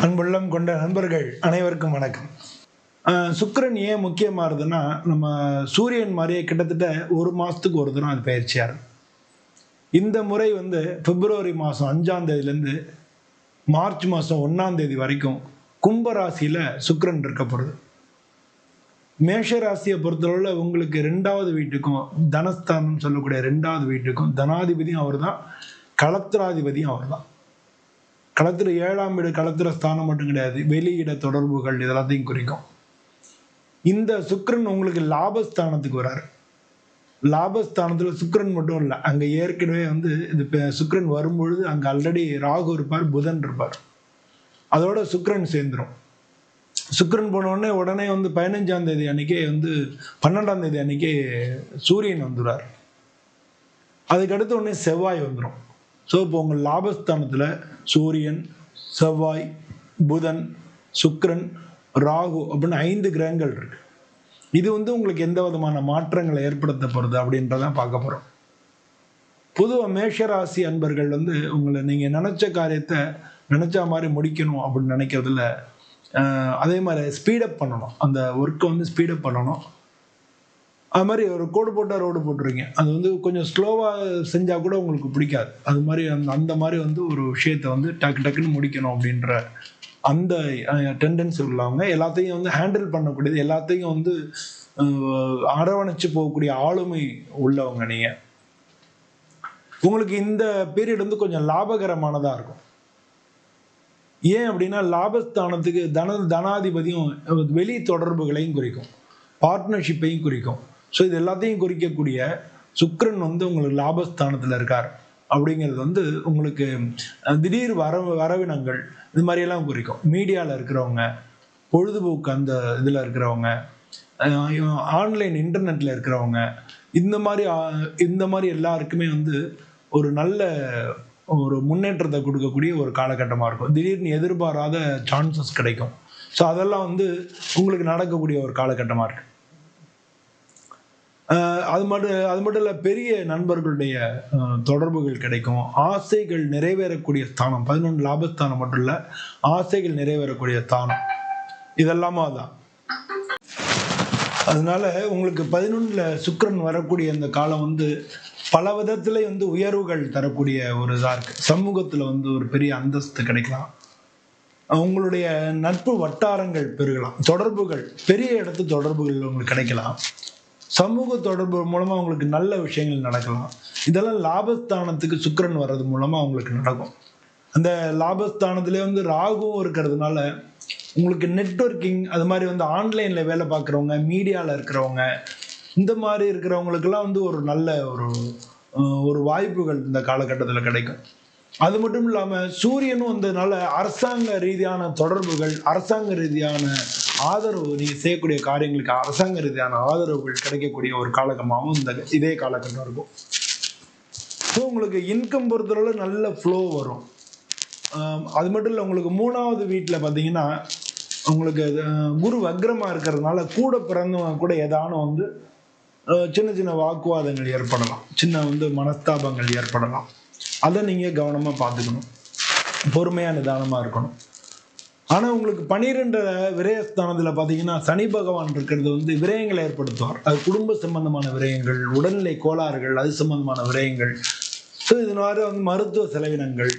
அன்புள்ளம் கொண்ட நண்பர்கள் அனைவருக்கும் வணக்கம். சுக்கரன் ஏன் ஏன் முக்கியமானதுன்னா நம்ம சூரியன் மாதிரியே கிட்டத்தட்ட ஒரு மாதத்துக்கு ஒரு தினம் அது பயிற்சியாரு இந்த முறை வந்து பிப்ரவரி மாதம் அஞ்சாம் தேதியிலேருந்து மார்ச் மாதம் ஒன்றாம் தேதி வரைக்கும் கும்பராசியில் சுக்கரன் சுக்கிரன் இருக்க போகிறது மேஷ ராசியை பொறுத்தளவில் உங்களுக்கு ரெண்டாவது வீட்டுக்கும் தனஸ்தானம் சொல்லக்கூடிய ரெண்டாவது வீட்டுக்கும் தனாதிபதியும் அவர் தான் களத்திராதிபதியும் அவர் தான் களத்தில் ஏழாம் வீடு களத்தில் ஸ்தானம் மட்டும் கிடையாது. வெளியிட தொடர்புகள் இதெல்லாத்தையும் குறிக்கும். இந்த சுக்கரன் உங்களுக்கு லாபஸ்தானத்துக்கு வராரு. லாபஸ்தானத்தில் சுக்கரன் மட்டும் இல்லை அங்கே ஏற்கனவே வந்து இது சுக்கரன் வரும்பொழுது அங்கே ஆல்ரெடி ராகு இருப்பார் புதன் இருப்பார். அதோட சுக்கரன் சேர்ந்துரும். சுக்கரன் போன உடனே உடனே வந்து பதினஞ்சாம் தேதி அன்னைக்கே வந்து பன்னெண்டாம் தேதி அன்னைக்கே சூரியன் வந்துடுறார் அதுக்கடுத்து உடனே செவ்வாய் வந்துடும் ஸோ இப்போ உங்கள் லாபஸ்தானத்தில் சூரியன் செவ்வாய் புதன் சுக்ரன் ராகு அப்படின்னு ஐந்து கிரகங்கள் இருக்கு. இது வந்து உங்களுக்கு எந்த விதமான மாற்றங்களை ஏற்படுத்த போகிறது அப்படின்றதான் பார்க்க போகிறோம் பொதுவாக மேஷராசி அன்பர்கள் வந்து உங்களை நீங்கள் நினச்ச காரியத்தை நினச்ச மாதிரி முடிக்கணும் அப்படின்னு நினைக்கிறதுல அதே மாதிரி ஸ்பீடப் பண்ணணும். அந்த ஒர்க்கை வந்து ஸ்பீடப் பண்ணணும். அது மாதிரி ஒரு கோடு போட்டால் ரோடு போட்டுருங்க அது வந்து கொஞ்சம் ஸ்லோவாக செஞ்சால் கூட உங்களுக்கு பிடிக்காது. அது மாதிரி அந்த அந்த மாதிரி வந்து ஒரு விஷயத்தை வந்து டக்கு டக்குன்னு முடிக்கணும் அப்படின்ற அந்த டெண்டன்சி உள்ளவங்க எல்லாத்தையும் வந்து ஹேண்டில் பண்ணக்கூடியது எல்லாத்தையும் வந்து அரவணைச்சு போகக்கூடிய ஆளுமை உள்ளவங்க நீங்கள் உங்களுக்கு இந்த பீரியட் வந்து கொஞ்சம் லாபகரமானதாக இருக்கும். ஏன் அப்படின்னா லாபஸ்தானத்துக்கு தன தனாதிபதியும் வெளி தொடர்புகளையும் குறிக்கும். பார்ட்னர்ஷிப்பையும் குறிக்கும். ஸோ இது எல்லாத்தையும் குறிக்கக்கூடிய சுக்ரன் வந்து உங்களுக்கு லாபஸ்தானத்தில் இருக்கார். அப்படிங்கிறது வந்து உங்களுக்கு திடீர் வர வரவினங்கள் இது மாதிரியெல்லாம் குறிக்கும். மீடியாவில் இருக்கிறவங்க பொழுதுபோக்கு அந்த இதில் இருக்கிறவங்க ஆன்லைன் இன்டர்நெட்டில் இருக்கிறவங்க இந்த மாதிரி இந்த மாதிரி எல்லாருக்குமே வந்து ஒரு நல்ல ஒரு முன்னேற்றத்தை கொடுக்கக்கூடிய ஒரு காலகட்டமாக இருக்கும். திடீர்னு எதிர்பாராத சான்சஸ் கிடைக்கும். ஸோ அதெல்லாம் வந்து உங்களுக்கு நடக்கக்கூடிய ஒரு காலகட்டமாக இருக்குது அது மட்டும் அது மட்டும் இல்லை பெரிய நண்பர்களுடைய தொடர்புகள் கிடைக்கும். ஆசைகள் நிறைவேறக்கூடிய ஸ்தானம். பதினொன்று லாபஸ்தானம் மட்டும் இல்லை ஆசைகள் நிறைவேறக்கூடிய ஸ்தானம். இதெல்லாமா தான் அதனால உங்களுக்கு பதினொன்றில் சுக்கரன் வரக்கூடிய அந்த காலம் வந்து பல விதத்துல வந்து உயர்வுகள் தரக்கூடிய ஒரு இதாக இருக்கு. சமூகத்தில் வந்து ஒரு பெரிய அந்தஸ்து கிடைக்கலாம். உங்களுடைய நட்பு வட்டாரங்கள் பெருகலாம். தொடர்புகள் பெரிய இடத்து தொடர்புகள் உங்களுக்கு கிடைக்கலாம். சமூக தொடர்பு மூலமாக அவங்களுக்கு நல்ல விஷயங்கள் நடக்கலாம். இதெல்லாம் லாபஸ்தானத்துக்கு சுக்கிரன் வர்றது மூலமாக அவங்களுக்கு நடக்கும். அந்த லாபஸ்தானத்திலே வந்து ராகுவும் இருக்கிறதுனால உங்களுக்கு நெட்வொர்க்கிங் அது மாதிரி வந்து ஆன்லைனில் வேலை பார்க்குறவங்க மீடியாவில் இருக்கிறவங்க இந்த மாதிரி இருக்கிறவங்களுக்கெல்லாம் வந்து ஒரு நல்ல ஒரு ஒரு வாய்ப்புகள் இந்த காலகட்டத்தில் கிடைக்கும். அது மட்டும் இல்லாமல் சூரியனும் வந்ததுனால அரசாங்க ரீதியான தொடர்புகள் அரசாங்க ரீதியான ஆதரவு நீங்கள் செய்யக்கூடிய காரியங்களுக்கு அரசாங்க ரீதியான ஆதரவுகள் கிடைக்கக்கூடிய ஒரு காலகட்டமாகவும் இந்த இதே காலகட்டம் இருக்கும். ஸோ உங்களுக்கு இன்கம் பொறுத்தளவு நல்ல ஃப்ளோ வரும். அது மட்டும் இல்லை உங்களுக்கு மூணாவது வீட்டில் பார்த்தீங்கன்னா உங்களுக்கு குரு வக்ரமாக இருக்கிறதுனால கூட பிறந்தவங்க கூட ஏதானும் வந்து சின்ன சின்ன வாக்குவாதங்கள் ஏற்படலாம். சின்ன வந்து மனஸ்தாபங்கள் ஏற்படலாம். அதை நீங்கள் கவனமாக பார்த்துக்கணும். பொறுமையாக நிதானமாக இருக்கணும். ஆனால் உங்களுக்கு பன்னிரெண்டு விரயஸ்தானத்தில் பார்த்தீங்கன்னா சனி பகவான் இருக்கிறது வந்து விரயங்களை ஏற்படுத்துவார். அது குடும்ப சம்பந்தமான விரயங்கள் உடல்நிலை கோளாறுகள் அது சம்பந்தமான விரயங்கள். ஸோ இதனால வந்து மருத்துவ செலவினங்கள்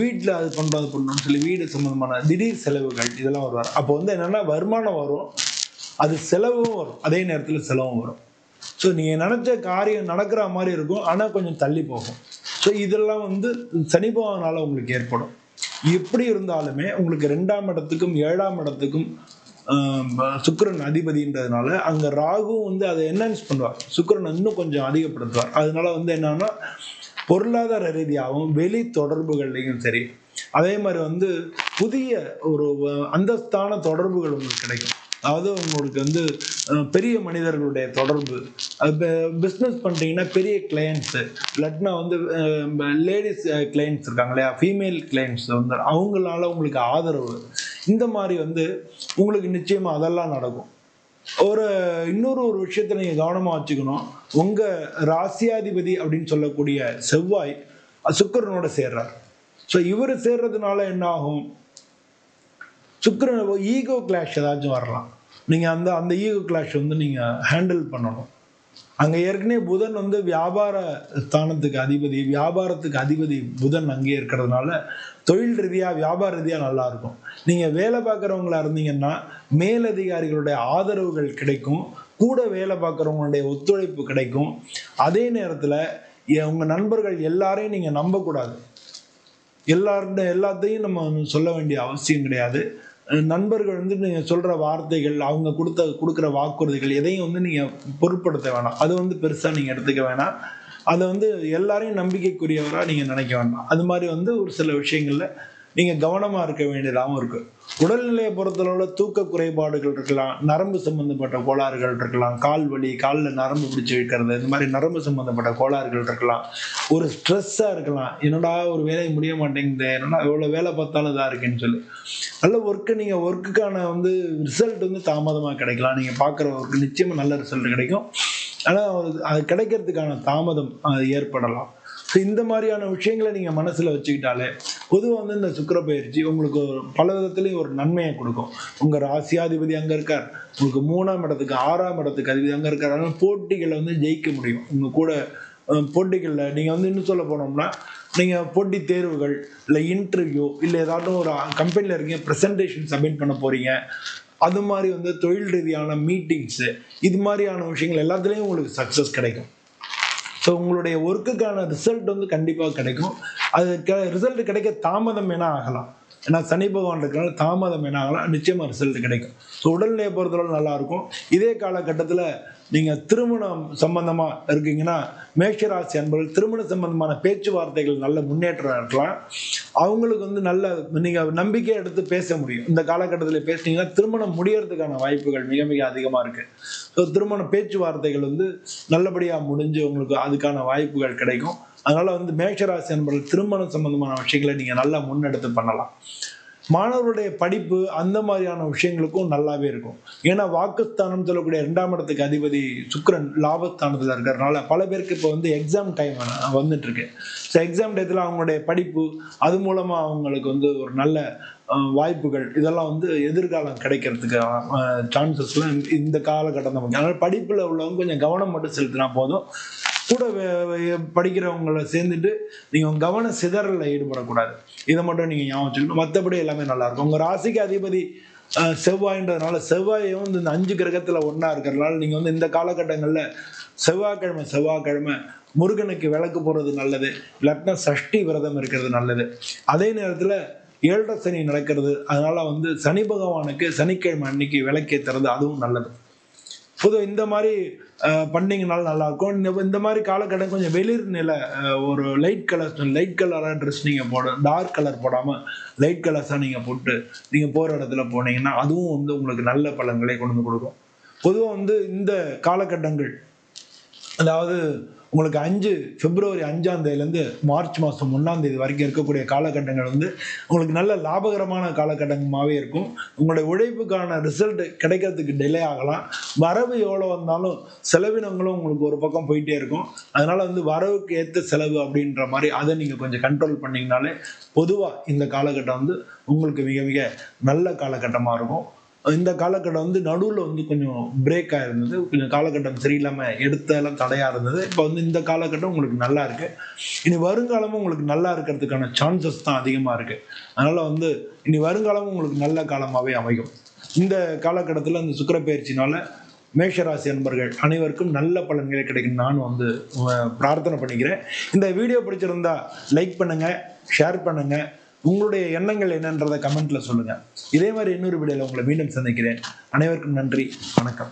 வீட்டில் அது பண்ணுறது அது பண்ணணும்னு சொல்லி வீடு சம்மந்தமான திடீர் செலவுகள் இதெல்லாம் வருவார். அப்போ வந்து என்னென்னா வருமானம் வரும். அது செலவும் வரும். அதே நேரத்தில் செலவும் வரும். ஸோ நீங்கள் நினச்ச காரியம் நடக்கிற மாதிரி இருக்கும். ஆனால் கொஞ்சம் தள்ளி போகும். ஸோ இதெல்லாம் வந்து சனி உங்களுக்கு ஏற்படும். எப்படி இருந்தாலுமே உங்களுக்கு ரெண்டாம் இடத்துக்கும் ஏழாம் இடத்துக்கும் சுக்கரன் சுக்கிரன் அதிபதின்றதுனால அங்கே ராகு வந்து அதை என்ஹான்ஸ் பண்ணுவார். சுக்கரன் இன்னும் கொஞ்சம் அதிகப்படுத்துவார். அதனால வந்து என்னன்னா பொருளாதார ரீதியாகவும் வெளி தொடர்புகள்லையும் சரி அதே மாதிரி வந்து புதிய ஒரு அந்தஸ்தான தொடர்புகள் உங்களுக்கு கிடைக்கும். அதாவது உங்களுக்கு வந்து பெரிய மனிதர்களுடைய தொடர்பு பிஸ்னஸ் பண்ணுறீங்கன்னா பெரிய கிளையண்ட்ஸு இல்லாட்டினா வந்து லேடிஸ் கிளையண்ட்ஸ் இருக்காங்க இல்லையா? ஃபீமேல் கிளையண்ட்ஸ் வந்து அவங்களால உங்களுக்கு ஆதரவு. இந்த மாதிரி வந்து உங்களுக்கு நிச்சயமாக அதெல்லாம் நடக்கும். ஒரு இன்னொரு ஒரு விஷயத்தை நீங்கள் கவனமாக வச்சுக்கணும். உங்கள் ராசியாதிபதி அப்படின்னு சொல்லக்கூடிய செவ்வாய் சுக்கரனோட சேர்றார். ஸோ இவர் சேர்றதுனால என்ன ஆகும்? சுக்கரன் ஈகோ கிளாஷ் ஏதாச்சும் வரலாம். நீங்கள் அந்த அந்த ஈகோ கிளாஷ் வந்து நீங்கள் ஹேண்டில் பண்ணணும். அங்கே ஏற்கனவே புதன் வந்து வியாபார ஸ்தானத்துக்கு அதிபதி வியாபாரத்துக்கு அதிபதி புதன் அங்கே இருக்கிறதுனால தொழில் ரீதியாக வியாபார ரீதியாக நல்லாயிருக்கும் நீங்கள் வேலை பார்க்குறவங்களா இருந்தீங்கன்னா மேலதிகாரிகளுடைய ஆதரவுகள் கிடைக்கும். கூட வேலை பார்க்குறவங்களுடைய ஒத்துழைப்பு கிடைக்கும். அதே நேரத்தில் உங்கள் நண்பர்கள் எல்லாரையும் நீங்கள் நம்பக்கூடாது. எல்லார்ட எல்லாத்தையும் நம்ம சொல்ல வேண்டிய அவசியம் கிடையாது. நண்பர்கள் வந்து நீங்கள் சொல்கிற வார்த்தைகள் அவங்க கொடுத்த கொடுக்குற வாக்குறுதிகள் எதையும் வந்து நீங்கள் பொருட்படுத்த வேணாம். அது வந்து பெருசாக நீங்கள் எடுத்துக்க வேணாம். அதை வந்து எல்லாரையும் நம்பிக்கைக்குரியவராக நீங்கள் நினைக்க வேண்டாம் அது மாதிரி வந்து ஒரு சில விஷயங்களில் நீங்கள் கவனமாக இருக்க வேண்டியதாகவும் இருக்குது உடல்நிலையை பொறுத்தளவில் தூக்க குறைபாடுகள் இருக்கலாம் நரம்பு சம்மந்தப்பட்ட கோளாறுகள் இருக்கலாம் கால் வலி காலில் நரம்பு பிடிச்சி வைக்கிறது இந்த மாதிரி நரம்பு சம்மந்தப்பட்ட கோளாறுகள் இருக்கலாம். ஒரு ஸ்ட்ரெஸ்ஸாக இருக்கலாம். என்னடா ஒரு வேலையை முடிய மாட்டேங்குது என்னடா எவ்வளோ வேலை பார்த்தாலும் இதாக இருக்குன்னு சொல்லி. நல்ல ஒர்க்கு நீங்கள் ஒர்க்குக்கான வந்து ரிசல்ட் வந்து தாமதமாக கிடைக்கலாம். நீங்கள் பார்க்குற ஒர்க்கு நிச்சயமாக நல்ல ரிசல்ட் கிடைக்கும். ஆனால் அது கிடைக்கிறதுக்கான தாமதம் ஏற்படலாம். ஸோ இந்த மாதிரியான விஷயங்களை நீங்கள் மனசில் வச்சுக்கிட்டாலே பொதுவாக வந்து இந்த சுக்கர பயிற்சி உங்களுக்கு பல விதத்துலேயும் ஒரு நன்மையை கொடுக்கும். உங்கள் ராசியாதிபதி அங்கே இருக்கார். உங்களுக்கு மூணாம் இடத்துக்கு ஆறாம் இடத்துக்கு அதிபதி அங்கே இருக்கார். அதனால் போட்டிகளை வந்து ஜெயிக்க முடியும். உங்கள் கூட போட்டிகளில் நீங்கள் வந்து இன்னும் சொல்ல போனோம்னா நீங்கள் போட்டி தேர்வுகள் இல்லை இன்டர்வியூ இல்லை ஏதாவது ஒரு கம்பெனியில் இருக்கீங்க ப்ரெசன்டேஷன் சப்மிட் பண்ண போகிறீங்க அது மாதிரி வந்து தொழில் ரீதியான மீட்டிங்ஸு இது மாதிரியான விஷயங்கள் எல்லாத்துலேயும் உங்களுக்கு சக்ஸஸ் கிடைக்கும். ஸோ உங்களுடைய ஒர்க்குக்கான ரிசல்ட் வந்து கண்டிப்பாக கிடைக்கும். அது ரிசல்ட் கிடைக்க தாமதம் வேணால் ஆகலாம்? ஏன்னா சனி பகவான் இருக்கிறனால தாமதம் என்ன ஆகலாம் நிச்சயமாக ரிசல்ட் கிடைக்கும். ஸோ உடல்நிலையை பொறுத்தளவு நல்லாயிருக்கும். இதே காலகட்டத்தில் நீங்கள் திருமணம் சம்பந்தமாக இருக்கீங்கன்னா மேஷராசி அன்பர்கள் திருமண சம்பந்தமான பேச்சுவார்த்தைகள் நல்ல முன்னேற்றம் இருக்கலாம். அவங்களுக்கு வந்து நல்ல நீங்கள் நம்பிக்கையை எடுத்து பேச முடியும். இந்த காலகட்டத்தில் பேசுனீங்கன்னா திருமணம் முடியறதுக்கான வாய்ப்புகள் மிக மிக அதிகமாக இருக்குது ஸோ திருமண பேச்சுவார்த்தைகள் வந்து நல்லபடியாக முடிஞ்சு உங்களுக்கு அதுக்கான வாய்ப்புகள் கிடைக்கும். அதனால் வந்து மேஷராசி அன்பர்கள் திருமணம் சம்பந்தமான விஷயங்களை நீங்கள் நல்லா முன்னெடுத்து பண்ணலாம். மாணவருடைய படிப்பு அந்த மாதிரியான விஷயங்களுக்கும் நல்லாவே இருக்கும். ஏன்னா வாக்குஸ்தானம் சொல்லக்கூடிய ரெண்டாம் இடத்துக்கு அதிபதி சுக்கரன் லாபஸ்தானத்தில் இருக்கிறதுனால பல பேருக்கு இப்போ வந்து எக்ஸாம் டைம் வந்துட்டு இருக்கு ஸோ எக்ஸாம் டயத்தில் அவங்களுடைய படிப்பு அது மூலமாக அவங்களுக்கு வந்து ஒரு நல்ல வாய்ப்புகள் இதெல்லாம் வந்து எதிர்காலம் கிடைக்கிறதுக்கு சான்சஸ்லாம் இந்த காலகட்டம் தான் அதனால் படிப்பில் உள்ளவங்க கொஞ்சம் கவனம் மட்டும் செலுத்தினா போதும். கூட படிக்கிறவங்கள சேர்ந்துட்டு நீங்கள் கவன சிதறலில் ஈடுபடக்கூடாது. இதை மட்டும் நீங்கள் ஞாபகம் வச்சுக்கணும். மற்றபடி எல்லாமே நல்லாயிருக்கும். உங்கள் ராசிக்கு அதிபதி செவ்வாயின்றதுனால செவ்வாயும் வந்து இந்த அஞ்சு கிரகத்தில் ஒன்றா இருக்கிறதுனால நீங்கள் வந்து இந்த காலகட்டங்களில் செவ்வாய்க்கிழமை செவ்வாய்க்கிழமை முருகனுக்கு விளக்கு போகிறது நல்லது. இல்லாட்டினா சஷ்டி விரதம் இருக்கிறது நல்லது. அதே நேரத்தில் ஏழரை சனி நடக்கிறது. அதனால வந்து சனி பகவானுக்கு சனிக்கிழமை அன்னைக்கு விளக்கே தரது அதுவும் நல்லது. பொதுவாக இந்த மாதிரி பண்ணிங்கனால நல்லாயிருக்கும் இந்த இந்த மாதிரி காலக்கட்டம் கொஞ்சம் வெளிர் நில ஒரு லைட் கலர்ஸ் லைட் கலராக ட்ரெஸ் நீங்கள் போட டார்க் கலர் போடாமல் லைட் கலர்ஸாக நீங்கள் போட்டு நீங்கள் போகிற இடத்துல போனீங்கன்னா அதுவும் வந்து உங்களுக்கு நல்ல பலன்களை கொண்டு வந்து கொடுக்கும். பொதுவாக வந்து இந்த காலகட்டங்கள் அதாவது உங்களுக்கு அஞ்சு பிப்ரவரி அஞ்சாம் தேதியிலேருந்து மார்ச் மாதம் ஒன்றாம் தேதி வரைக்கும் இருக்கக்கூடிய காலகட்டங்கள் வந்து உங்களுக்கு நல்ல லாபகரமான காலகட்டமாகவே இருக்கும். உங்களுடைய உழைப்புக்கான ரிசல்ட் கிடைக்கிறதுக்கு டிலே ஆகலாம். வரவு எவ்வளோ வந்தாலும் செலவினங்களும் உங்களுக்கு ஒரு பக்கம் போயிட்டே இருக்கும். அதனால் வந்து வரவுக்கு ஏற்ற செலவு அப்படின்ற மாதிரி அதை நீங்கள் கொஞ்சம் கண்ட்ரோல் பண்ணிங்கனாலே பொதுவாக இந்த காலகட்டம் வந்து உங்களுக்கு மிக மிக நல்ல காலகட்டமாக இருக்கும். இந்த காலகட்டம் வந்து நடுவில் வந்து கொஞ்சம் பிரேக் ஆயிருந்தது கொஞ்சம் காலகட்டம் சரியில்லாமல் எடுத்தெல்லாம் தடையாக இருந்தது. இப்போ வந்து இந்த காலகட்டம் உங்களுக்கு நல்லா இருக்கு. இனி வருங்காலமும் உங்களுக்கு நல்லா இருக்கிறதுக்கான சான்சஸ் தான் அதிகமாக இருக்கு. அதனால வந்து இனி வருங்காலமும் உங்களுக்கு நல்ல காலமாகவே அமையும். இந்த காலகட்டத்தில் இந்த சுக்கரப்பயிற்சினால மேஷராசி அன்பர்கள் அனைவருக்கும் நல்ல பலன்களை கிடைக்கும் நான் வந்து பிரார்த்தனை பண்ணிக்கிறேன். இந்த வீடியோ பிடிச்சிருந்தா லைக் பண்ணுங்க ஷேர் பண்ணுங்க. உங்களுடைய எண்ணங்கள் என்னன்றதை கமெண்ட்ல சொல்லுங்க. இதே மாதிரி இன்னொரு வீடியோவில் உங்களை மீண்டும் சந்திக்கிறேன். அனைவருக்கும் நன்றி. வணக்கம்.